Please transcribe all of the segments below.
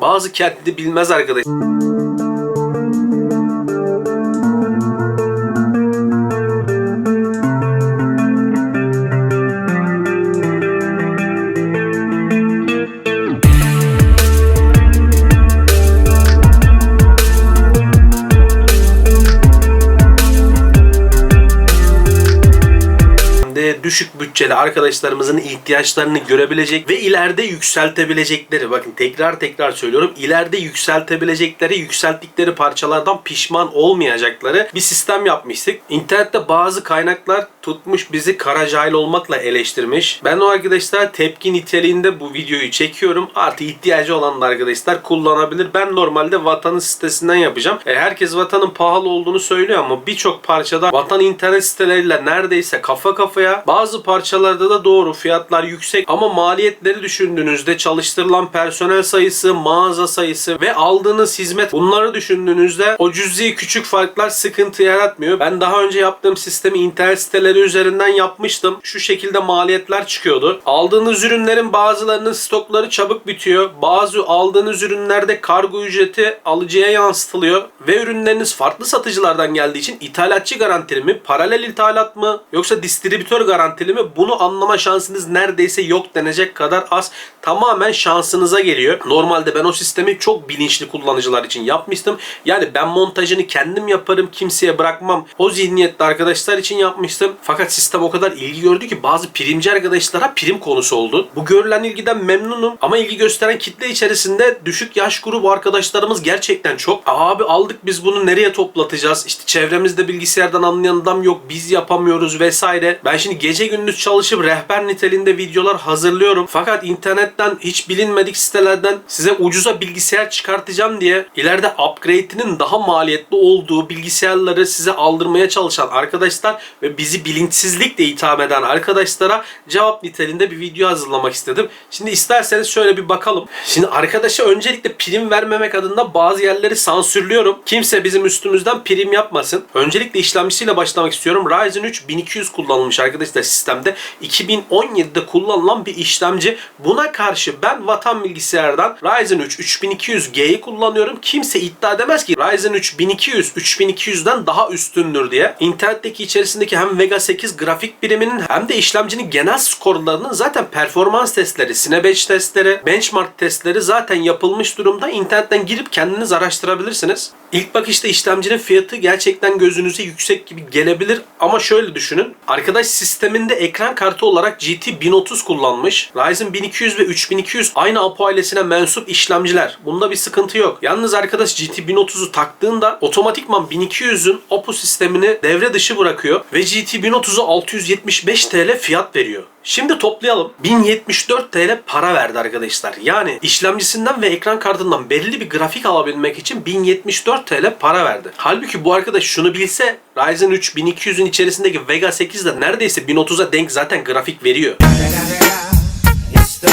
Bazı kendini bilmez arkadaş. Düşük bütçeli arkadaşlarımızın ihtiyaçlarını görebilecek ve ileride yükseltebilecekleri bakın tekrar tekrar söylüyorum ileride yükseltebilecekleri yükselttikleri parçalardan pişman olmayacakları bir sistem yapmıştık. İnternette bazı kaynaklar tutmuş bizi kara cahil olmakla eleştirmiş. Ben o arkadaşlar tepki niteliğinde bu videoyu çekiyorum. Artı ihtiyacı olan da arkadaşlar kullanabilir. Ben normalde vatanın sitesinden yapacağım. E, herkes vatanın pahalı olduğunu söylüyor ama birçok parçada vatan internet siteleriyle neredeyse kafa kafaya. Bazı parçalarda da doğru fiyatlar yüksek ama maliyetleri düşündüğünüzde çalıştırılan personel sayısı, mağaza sayısı ve aldığınız hizmet bunları düşündüğünüzde o cüzi küçük farklar sıkıntı yaratmıyor. Ben daha önce yaptığım sistemi internet siteleri üzerinden yapmıştım. Şu şekilde maliyetler çıkıyordu. Aldığınız ürünlerin bazılarının stokları çabuk bitiyor. Bazı aldığınız ürünlerde kargo ücreti alıcıya yansıtılıyor ve ürünleriniz farklı satıcılardan geldiği için ithalatçı garantili mi, paralel ithalat mı yoksa distribütör garantili mi bunu anlama şansınız neredeyse yok denecek kadar az. Tamamen şansınıza geliyor. Normalde ben o sistemi çok bilinçli kullanıcılar için yapmıştım. Yani ben montajını kendim yaparım, kimseye bırakmam. O zihniyette arkadaşlar için yapmıştım. Fakat sistem o kadar ilgi gördü ki bazı primci arkadaşlara prim konusu oldu. Bu görülen ilgiden memnunum ama ilgi gösteren kitle içerisinde düşük yaş grubu arkadaşlarımız gerçekten çok. Abi aldık biz bunu nereye toplatacağız? İşte çevremizde bilgisayardan anlayan adam yok. Biz yapamıyoruz vesaire. Ben şimdi gece gündüz çalışıp rehber niteliğinde videolar hazırlıyorum. Fakat internetten hiç bilinmedik sitelerden size ucuza bilgisayar çıkartacağım diye ileride upgrade'inin daha maliyetli olduğu bilgisayarları size aldırmaya çalışan arkadaşlar ve bizi bilinçsizlikle itham eden arkadaşlara cevap niteliğinde bir video hazırlamak istedim. Şimdi isterseniz şöyle bir bakalım. Şimdi arkadaşa öncelikle prim vermemek adına bazı yerleri sansürlüyorum. Kimse bizim üstümüzden prim yapmasın. Öncelikle işlemcisiyle başlamak istiyorum. Ryzen 3 1200 kullanılmış arkadaşlar sistemde. 2017'de kullanılan bir işlemci. Buna karşı ben vatan bilgisayardan Ryzen 3 3200G'yi kullanıyorum. Kimse iddia edemez ki Ryzen 3 1200 3200'den daha üstündür diye. İnternetteki içerisindeki hem Vega 8 grafik biriminin hem de işlemcinin genel skorlarının zaten performans testleri, Cinebench testleri, benchmark testleri zaten yapılmış durumda. İnternetten girip kendiniz araştırabilirsiniz. İlk bakışta işlemcinin fiyatı gerçekten gözünüze yüksek gibi gelebilir ama şöyle düşünün. Arkadaş sisteminde ekran kartı olarak GT 1030 kullanmış. Ryzen 1200 ve 3200 aynı Apo ailesine mensup işlemciler. Bunda bir sıkıntı yok. Yalnız arkadaş GT 1030'u taktığında otomatikman 1200'ün Oppo sistemini devre dışı bırakıyor ve GT 1030'u 675 TL fiyat veriyor. Şimdi toplayalım. 1074 TL para verdi arkadaşlar. Yani işlemcisinden ve ekran kartından belli bir grafik alabilmek için 1074 TL para verdi. Halbuki bu arkadaş şunu bilse Ryzen 3 1200'ün içerisindeki Vega 8 de neredeyse 1030'a denk zaten grafik veriyor. It's the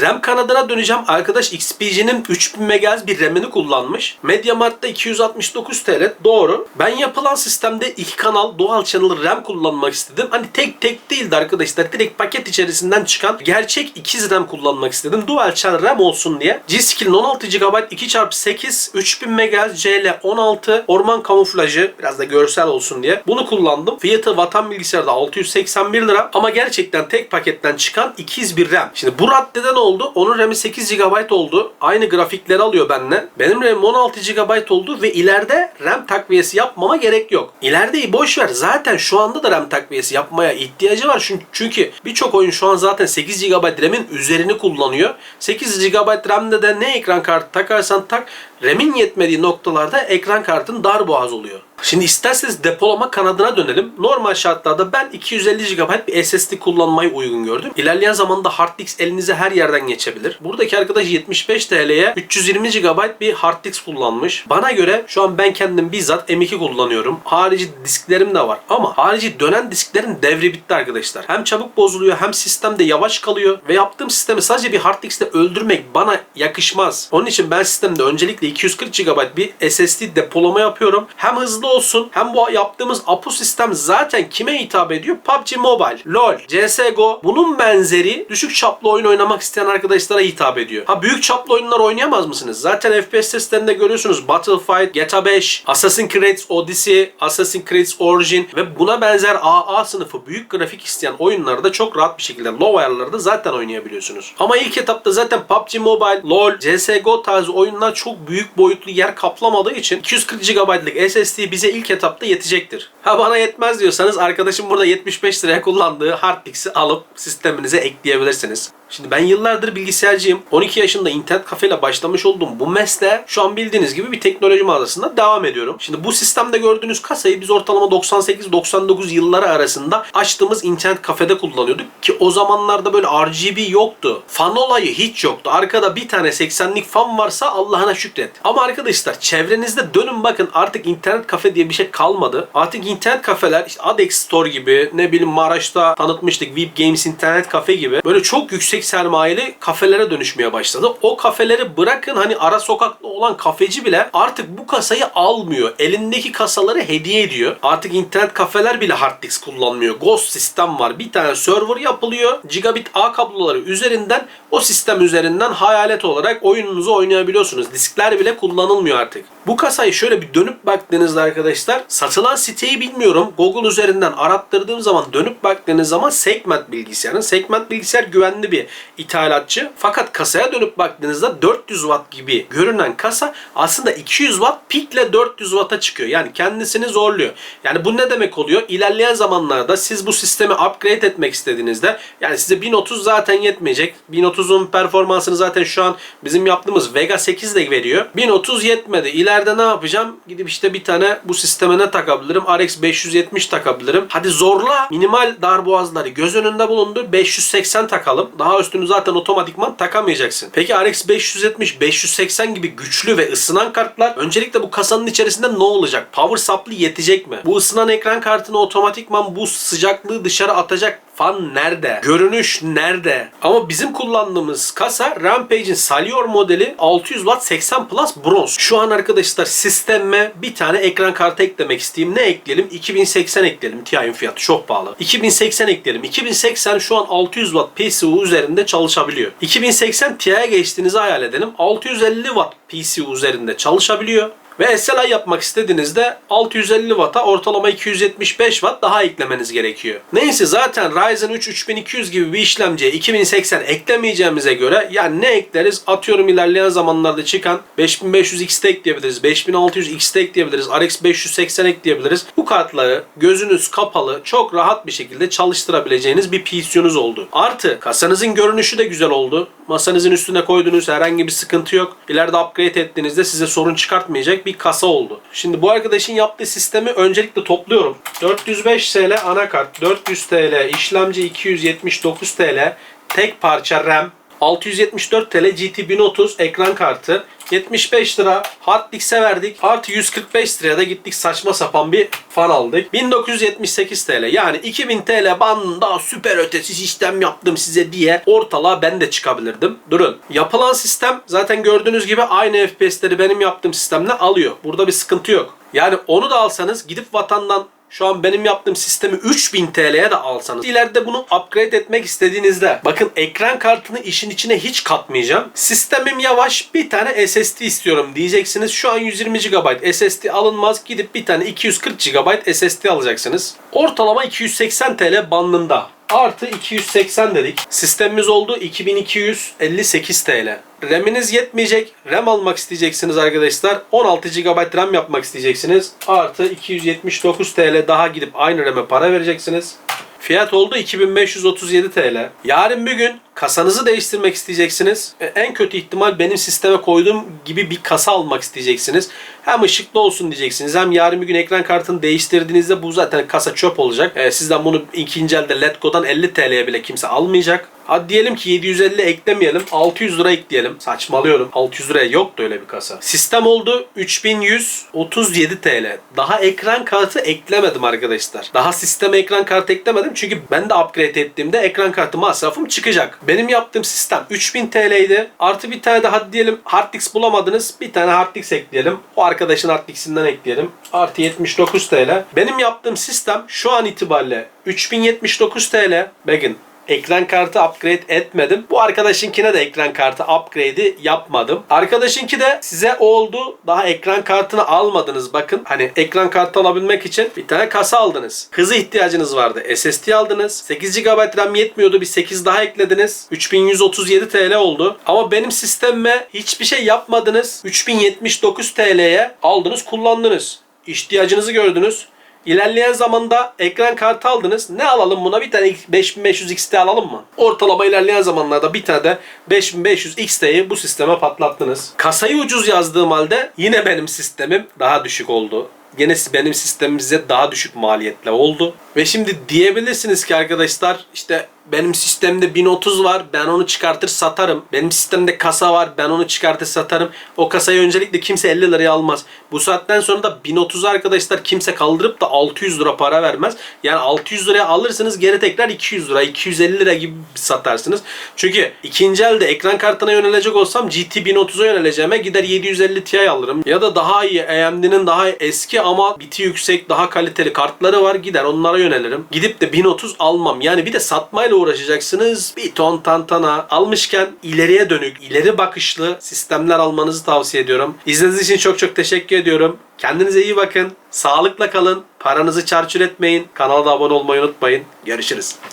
RAM kanadına döneceğim. Arkadaş XPG'nin 3000 MHz bir RAM'ini kullanmış. MediaMarkt'ta 269 TL. Doğru. Ben yapılan sistemde iki kanal dual channel RAM kullanmak istedim. Hani tek tek değildi arkadaşlar. Direkt paket içerisinden çıkan gerçek ikiz RAM kullanmak istedim. Dual channel RAM olsun diye. G-Skill'in 16 GB 2x8 3000 MHz CL16 orman kamuflajı biraz da görsel olsun diye. Bunu kullandım. Fiyatı vatan bilgisayarda 681 lira ama gerçekten tek paketten çıkan ikiz bir RAM. Şimdi bu raddede ne oldu? Onun RAM'i 8 GB oldu. Aynı grafikleri alıyor benimle. Benim RAM'im 16 GB oldu ve ileride RAM takviyesi yapmama gerek yok. İleride boş ver. Zaten şu anda da RAM takviyesi yapmaya ihtiyacı var. Çünkü, çünkü birçok oyun şu an zaten 8 GB RAM'in üzerini kullanıyor. 8 GB RAM'de de ne ekran kartı takarsan tak RAM'in yetmediği noktalarda ekran kartın dar boğaz oluyor. Şimdi isterseniz depolama kanadına dönelim. Normal şartlarda ben 250 GB bir SSD kullanmayı uygun gördüm. İlerleyen zamanda hard disk elinize her yerden geçebilir. Buradaki arkadaş 75 TL'ye 320 GB bir hard disk kullanmış. Bana göre şu an ben kendim bizzat M2 kullanıyorum. Harici disklerim de var. Ama harici dönen disklerin devri bitti arkadaşlar. Hem çabuk bozuluyor hem sistemde yavaş kalıyor. Ve yaptığım sistemi sadece bir hard diskte öldürmek bana yakışmaz. Onun için ben sistemde öncelikle 240 GB bir SSD depolama yapıyorum. Hem hızlı olsun hem bu yaptığımız APU sistem zaten kime hitap ediyor? PUBG Mobile, LoL, CSGO bunun benzeri düşük çaplı oyun oynamak isteyen arkadaşlara hitap ediyor. Ha büyük çaplı oyunlar oynayamaz mısınız? Zaten FPS testlerinde görüyorsunuz Battlefield, GTA 5, Assassin's Creed Odyssey, Assassin's Creed Origin ve buna benzer AA sınıfı büyük grafik isteyen oyunlarda çok rahat bir şekilde low ayarlarda zaten oynayabiliyorsunuz. Ama ilk etapta zaten PUBG Mobile, LoL, CSGO tarzı oyunlar çok büyük boyutlu yer kaplamadığı için 240 GB'lık SSD bize ilk etapta yetecektir. Ha bana yetmez diyorsanız arkadaşım burada 75 liraya kullandığı hard disk'i alıp sisteminize ekleyebilirsiniz. Şimdi ben yıllardır bilgisayarcıyım. 12 yaşında internet kafeyle başlamış olduğum bu mesleğe şu an bildiğiniz gibi bir teknoloji mağazasında devam ediyorum. Şimdi bu sistemde gördüğünüz kasayı biz ortalama 98-99 yılları arasında açtığımız internet kafede kullanıyorduk. Ki o zamanlarda böyle RGB yoktu. Fan olayı hiç yoktu. Arkada bir tane 80'lik fan varsa Allah'ına şükret. Ama arkadaşlar çevrenizde dönün bakın artık internet kafe diye bir şey kalmadı. Artık internet kafeler işte Adex Store gibi ne bileyim Maraş'ta tanıtmıştık VIP Games internet kafe gibi böyle çok yüksek sermayeli kafelere dönüşmeye başladı. O kafeleri bırakın hani ara sokakta olan kafeci bile artık bu kasayı almıyor. Elindeki kasaları hediye ediyor. Artık internet kafeler bile hard disk kullanmıyor. Ghost sistem var. Bir tane server yapılıyor. Gigabit ağ kabloları üzerinden o sistem üzerinden hayalet olarak oyununuzu oynayabiliyorsunuz. Diskler bile kullanılmıyor artık. Bu kasayı şöyle bir dönüp baktığınızda arkadaşlar satılan siteyi bilmiyorum. Google üzerinden arattırdığım zaman dönüp baktığınız zaman Segment bilgisayarın. Segment bilgisayar güvenli bir ithalatçı. Fakat kasaya dönüp baktığınızda 400 watt gibi görünen kasa aslında 200 watt pikle 400 watt'a çıkıyor. Yani kendisini zorluyor. Yani bu ne demek oluyor? İlerleyen zamanlarda siz bu sistemi upgrade etmek istediğinizde yani size 1030 zaten yetmeyecek. 1030'un performansını zaten şu an bizim yaptığımız Vega 8 de veriyor. 1030 yetmedi. İleride ne yapacağım? Gidip işte bir tane bu sisteme ne takabilirim? RX 570 takabilirim. Hadi zorla minimal darboğazları göz önünde bulundur. 580 takalım. Daha üstünü zaten otomatikman takamayacaksın. Peki RX 570, 580 gibi güçlü ve ısınan kartlar öncelikle bu kasanın içerisinde ne olacak? Power supply yetecek mi? Bu ısınan ekran kartını otomatikman bu sıcaklığı dışarı atacak fan nerede? Görünüş nerede? Ama bizim kullandığımız kasa Rampage'in Salior modeli 600 watt 80 plus bronz. Şu an arkadaşlar sisteme bir tane ekran kartı eklemek isteyeyim. Ne ekleyelim? 2080 ekleyelim. TI'nin fiyatı çok pahalı. 2080 ekleyelim. 2080 şu an 600 watt PSU üzerinde çalışabiliyor. 2080 Ti'ye geçtiğinizi hayal edelim. 650 watt PSU üzerinde çalışabiliyor. Ve SLI yapmak istediğinizde 650 Watt'a ortalama 275 Watt daha eklemeniz gerekiyor. Neyse zaten Ryzen 3 3200 gibi bir işlemciye 2080 eklemeyeceğimize göre yani ne ekleriz? Atıyorum ilerleyen zamanlarda çıkan 5500 XT ekleyebiliriz, 5600 XT ekleyebiliriz, RX 580 ekleyebiliriz. Bu kartları gözünüz kapalı çok rahat bir şekilde çalıştırabileceğiniz bir PC'nuz oldu. Artı kasanızın görünüşü de güzel oldu. Masanızın üstüne koyduğunuz herhangi bir sıkıntı yok. İleride upgrade ettiğinizde size sorun çıkartmayacak bir kasa oldu. Şimdi bu arkadaşın yaptığı sistemi öncelikle topluyorum. 405 TL anakart, 400 TL işlemci 279 TL, tek parça RAM, 674 TL GT 1030 ekran kartı, 75 lira hard disk'e verdik. Artı 145 liraya da gittik saçma sapan bir fan aldık. 1978 TL yani 2000 TL bandında süper ötesi sistem yaptım size diye ortalığa ben de çıkabilirdim. Durun. Yapılan sistem zaten gördüğünüz gibi aynı FPS'leri benim yaptığım sistemle alıyor. Burada bir sıkıntı yok. Yani onu da alsanız gidip vatandan şu an benim yaptığım sistemi 3000 TL'ye de alsanız ileride bunu upgrade etmek istediğinizde bakın ekran kartını işin içine hiç katmayacağım. Sistemim yavaş bir tane SSD istiyorum diyeceksiniz. Şu an 120 GB SSD alınmaz. Gidip bir tane 240 GB SSD alacaksınız. Ortalama 280 TL bandında. Artı 280 dedik. Sistemimiz oldu 2258 TL. RAM'iniz yetmeyecek. RAM almak isteyeceksiniz arkadaşlar. 16 GB RAM yapmak isteyeceksiniz. Artı 279 TL daha gidip aynı RAM'e para vereceksiniz. Fiyat oldu 2537 TL. Yarın bir gün kasanızı değiştirmek isteyeceksiniz. E, En kötü ihtimal benim sisteme koyduğum gibi bir kasa almak isteyeceksiniz. Hem ışıklı olsun diyeceksiniz hem yarın bir gün ekran kartını değiştirdiğinizde bu zaten kasa çöp olacak. E, sizden bunu ikinci elde Letgo'dan 50 TL'ye bile kimse almayacak. Hadi diyelim ki 750 eklemeyelim 600 lira ekleyelim. Saçmalıyorum 600 liraya yoktu öyle bir kasa. Sistem oldu 3137 TL. Daha ekran kartı eklemedim arkadaşlar. Daha sisteme ekran kartı eklemedim çünkü ben de upgrade ettiğimde ekran kartı masrafım çıkacak. Benim yaptığım sistem 3000 TL'ydi. Artı bir tane de hadi diyelim hard disk bulamadınız. Bir tane hard disk ekleyelim. O arkadaşın hard diskinden ekleyelim. Artı 79 TL. Benim yaptığım sistem şu an itibariyle 3079 TL. Bakın ekran kartı upgrade etmedim. Bu arkadaşınkine de ekran kartı upgrade'i yapmadım. Arkadaşınki de size oldu. Daha ekran kartını almadınız. Bakın hani ekran kartı alabilmek için bir tane kasa aldınız. Hızı ihtiyacınız vardı. SSD aldınız. 8 GB RAM yetmiyordu. Bir 8 daha eklediniz. 3137 TL oldu. Ama benim sistemime hiçbir şey yapmadınız. 3079 TL'ye aldınız kullandınız. İhtiyacınızı gördünüz. İlerleyen zamanda ekran kartı aldınız. Ne alalım buna? Bir tane 5500 XT alalım mı? Ortalama ilerleyen zamanlarda bir tane de 5500 XT'yi bu sisteme patlattınız. Kasayı ucuz yazdığım halde yine benim sistemim daha düşük oldu. Yine benim sistemim size daha düşük maliyetle oldu. Ve şimdi diyebilirsiniz ki arkadaşlar işte benim sistemde 1030 var ben onu çıkartır satarım. Benim sistemde kasa var ben onu çıkartır satarım. O kasayı öncelikle kimse 50 liraya almaz. Bu saatten sonra da 1030 arkadaşlar kimse kaldırıp da 600 lira para vermez. Yani 600 liraya alırsınız geri tekrar 200 lira 250 lira gibi satarsınız. Çünkü ikinci elde ekran kartına yönelecek olsam GT 1030'a yöneleceğime gider 750 Ti alırım. Ya da daha iyi AMD'nin daha eski ama biti yüksek daha kaliteli kartları var gider onlara yönelirim. Gidip de 1030 almam. Yani bir de satmayla uğraşacaksınız. Bir ton tantana almışken ileriye dönük, ileri bakışlı sistemler almanızı tavsiye ediyorum. İzlediğiniz için çok çok teşekkür ediyorum. Kendinize iyi bakın. Sağlıkla kalın. Paranızı çarçur etmeyin. Kanala da abone olmayı unutmayın. Görüşürüz.